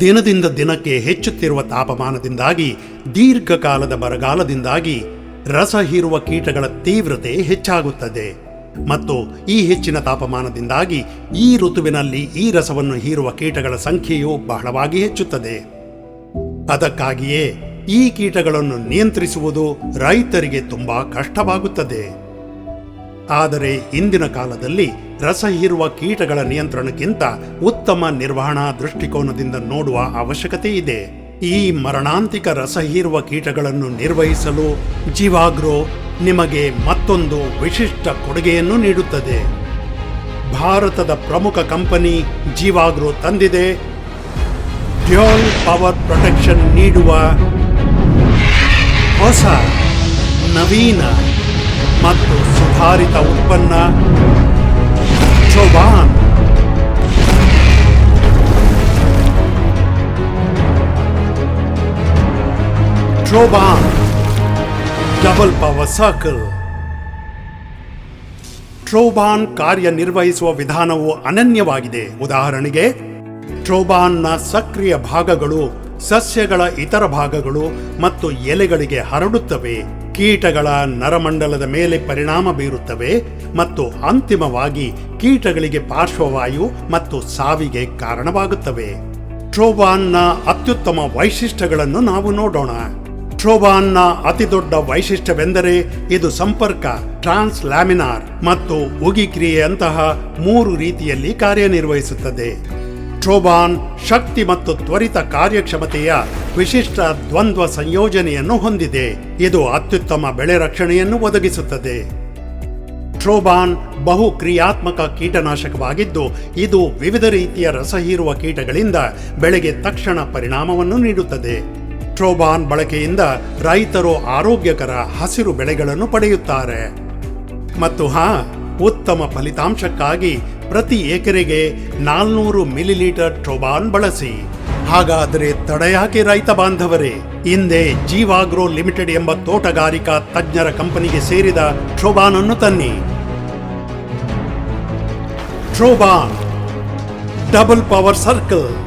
ದಿನದಿಂದ ದಿನಕ್ಕೆ ಹೆಚ್ಚುತ್ತಿರುವ ತಾಪಮಾನದಿಂದಾಗಿ, ದೀರ್ಘಕಾಲದ ಬರಗಾಲದಿಂದಾಗಿ ರಸ ಹೀರುವ ಕೀಟಗಳ ತೀವ್ರತೆ ಹೆಚ್ಚಾಗುತ್ತದೆ. ಮತ್ತು ಈ ಹೆಚ್ಚಿನ ತಾಪಮಾನದಿಂದಾಗಿ ಈ ಋತುವಿನಲ್ಲಿ ಈ ರಸವನ್ನು ಹೀರುವ ಕೀಟಗಳ ಸಂಖ್ಯೆಯು ಬಹಳವಾಗಿ ಹೆಚ್ಚುತ್ತದೆ. ಅದಕ್ಕಾಗಿಯೇ ಈ ಕೀಟಗಳನ್ನು ನಿಯಂತ್ರಿಸುವುದು ರೈತರಿಗೆ ತುಂಬಾ ಕಷ್ಟವಾಗುತ್ತದೆ. ಆದರೆ ಇಂದಿನ ಕಾಲದಲ್ಲಿ ರಸ ಹೀರುವ ಕೀಟಗಳ ನಿಯಂತ್ರಣಕ್ಕಿಂತ ಉತ್ತಮ ನಿರ್ವಹಣಾ ದೃಷ್ಟಿಕೋನದಿಂದ ನೋಡುವ ಅವಶ್ಯಕತೆ ಇದೆ. ಈ ಮರಣಾಂತಿಕ ರಸ ಹೀರುವ ಕೀಟಗಳನ್ನು ನಿರ್ವಹಿಸಲು ಜೀವಾಗ್ರೋ ನಿಮಗೆ ಮತ್ತೊಂದು ವಿಶಿಷ್ಟ ಕೊಡುಗೆಯನ್ನು ನೀಡುತ್ತದೆ. ಭಾರತದ ಪ್ರಮುಖ ಕಂಪನಿ ಜೀವಾಗ್ರೋ ತಂದಿದೆ. ಡ್ಯೂಲ್ ಪವರ್ ಪ್ರೊಟೆಕ್ಷನ್ ನೀಡುವ ಹೊಸ, ನವೀನ ಮತ್ತು ಸುಧಾರಿತ ಉತ್ಪನ್ನ. ಚೋಬಾನ್. Troban double power circle. Troban ಕಾರ್ಯನಿರ್ವಹಿಸುವ ವಿಧಾನವು ಅನನ್ಯವಾಗಿದೆ. ಉದಾಹರಣೆಗೆ ಟ್ರೋಬಾನ್ನ ಸಕ್ರಿಯ ಭಾಗಗಳು ಸಸ್ಯಗಳ ಇತರ ಭಾಗಗಳು ಮತ್ತು ಎಲೆಗಳಿಗೆ ಹರಡುತ್ತವೆ. ಕೀಟಗಳ ನರಮಂಡಲದ ಮೇಲೆ ಪರಿಣಾಮ ಬೀರುತ್ತವೆ ಮತ್ತು ಅಂತಿಮವಾಗಿ ಕೀಟಗಳಿಗೆ ಪಾರ್ಶ್ವವಾಯು ಮತ್ತು ಸಾವಿಗೆ ಕಾರಣವಾಗುತ್ತವೆ. ಟ್ರೋಬಾನ್ನ ಅತ್ಯುತ್ತಮ ವೈಶಿಷ್ಟ್ಯಗಳನ್ನು ನಾವು ನೋಡೋಣ. ಟ್ರೋಬಾನ್ನ ಅತಿದೊಡ್ಡ ವೈಶಿಷ್ಟ್ಯವೆಂದರೆ ಇದು ಸಂಪರ್ಕ ಟ್ರಾನ್ಸ್ ಲ್ಯಾಮಿನಾರ್ ಮತ್ತು ಉಗಿ ಕ್ರಿಯೆಯಂತಹ ಮೂರು ರೀತಿಯಲ್ಲಿ ಕಾರ್ಯನಿರ್ವಹಿಸುತ್ತದೆ. ಟ್ರೋಬಾನ್ ಶಕ್ತಿ ಮತ್ತು ತ್ವರಿತ ಕಾರ್ಯಕ್ಷಮತೆಯ ವಿಶಿಷ್ಟ ದ್ವಂದ್ವ ಸಂಯೋಜನೆಯನ್ನು ಹೊಂದಿದೆ. ಇದು ಅತ್ಯುತ್ತಮ ಬೆಳೆ ರಕ್ಷಣೆಯನ್ನು ಒದಗಿಸುತ್ತದೆ. ಟ್ರೋಬಾನ್ ಬಹು ಕ್ರಿಯಾತ್ಮಕ ಕೀಟನಾಶಕವಾಗಿದ್ದು, ಇದು ವಿವಿಧ ರೀತಿಯ ರಸ ಹೀರುವ ಕೀಟಗಳಿಂದ ಬೆಳೆಗೆ ತಕ್ಷಣ ಪರಿಣಾಮವನ್ನು ನೀಡುತ್ತದೆ. ಟ್ರೋಬಾನ್ ಬಳಕೆಯಿಂದ ರೈತರು ಆರೋಗ್ಯಕರ ಹಸಿರು ಬೆಳೆಗಳನ್ನು ಪಡೆಯುತ್ತಾರೆ. ಮತ್ತು ಹಾ ಉತ್ತಮ ಫಲಿತಾಂಶಕ್ಕಾಗಿ ಪ್ರತಿ ಎಕರೆಗೆ ನಾಲ್ನೂರು ಮಿಲಿಲೀಟರ್ ಟ್ರೋಬಾನ್ ಬಳಸಿ. ಹಾಗಾದರೆ ತಡೆಯಾಕೆ ರೈತ ಬಾಂಧವರೇ, ಹಿಂದೆ ಜೀವಾಗ್ರೋ ಲಿಮಿಟೆಡ್ ಎಂಬ ತೋಟಗಾರಿಕಾ ತಜ್ಞರ ಕಂಪನಿಗೆ ಸೇರಿದ ಟ್ರೋಬಾನ್ ಅನ್ನು ತನ್ನಿ. Troban, double power circle.